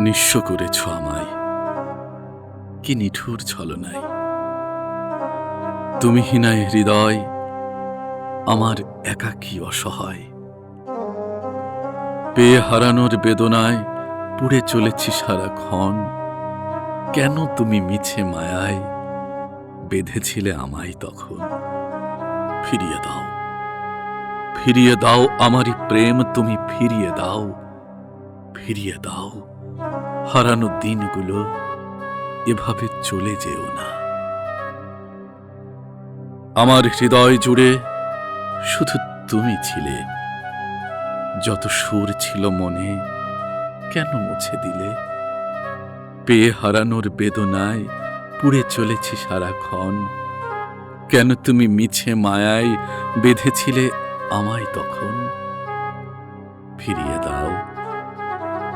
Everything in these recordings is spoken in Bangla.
নিঃস্ব করেছ আমায়। কি নিঠুর ছলনায়। তুমি হিনায় হৃদয়, আমার একাকী অসহায়। পেয়ে হারানোর বেদনায় পুড়ে চলেছি সারাক্ষণ কেন তুমি মিছে মায়ায় বেঁধেছিলে আমায় তখন? ফিরিয়ে দাও। ফিরিয়ে দাও আমারই প্রেম, তুমি ফিরিয়ে দাও। ফিরিয়ে দাও। হারানো দিনগুলো এভাবে চলে যেও না। আমার হৃদয় জুড়ে শুধু তুমি ছিলে। যত সুর ছিল মনে, কেন মুছে দিলে? পেয়ে হারানোর বেদনায় পুড়ে চলেছি সারাক্ষণ। কেন তুমি মিছে মায়ায় বেঁধেছিলে আমায় তখন? ফিরিয়ে দাও।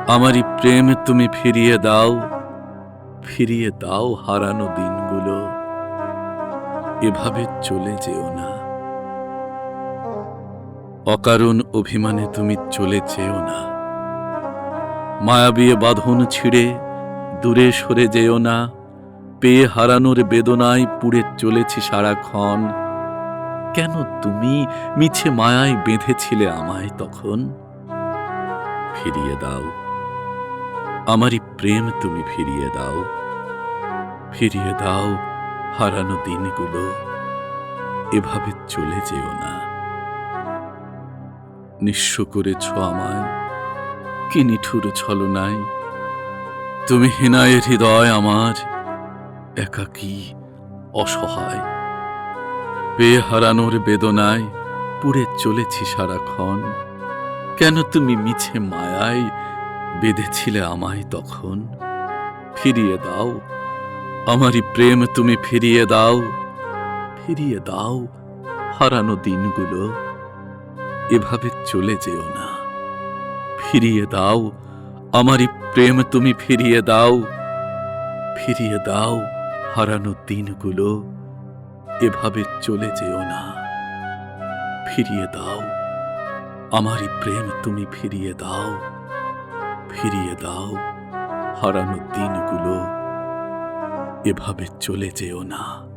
আমারই প্রেম তুমি ফিরিয়ে দাও ফিরিয়ে দাও হারানো দিনগুলো। এভাবে চলে যেও না। অকারণ অভিমানে তুমি চলে যেও না। মায়াবিয়ে বাঁধন ছিঁড়ে দূরে সরে যেও না। পেয়ে হারানোর বেদনায় পুড়ে চলেছি সারাক্ষণ। কেন তুমি মিছে মায়ায় বেঁধেছিলে আমায় তখন? ফিরিয়ে দাও। আমারই প্রেম তুমি ফিরিয়ে দাও। ফিরিয়ে দাও হারানো দিনগুলো। এভাবে চলে যেও না। নিঃস্ব করেছ আমায়, কি নিঠুর ছলনায়। তুমি হিনায় হৃদয় আমার, একাকী, অসহায়। পেয়ে হারানোর বেদনায় পুড়ে চলেছি সারাক্ষণ। কেন তুমি মিছে মায়ায় বেঁধেছিলে আমায় তখন? ফিরিয়ে দাও। আমারই প্রেম তুমি ফিরিয়ে দাও। ফিরিয়ে দাও হারানো দিনগুলো। এভাবে চলে যেও না। ফিরিয়ে দাও। আমারই প্রেম তুমি ফিরিয়ে দাও। ফিরিয়ে দাও হারানো দিনগুলো। এভাবে চলে যেও না। ফিরিয়ে দাও। আমারই প্রেম তুমি ফিরিয়ে দাও। ফিরিয়ে দাও। হারানো দিনগুলো এভাবে চলে যেও না।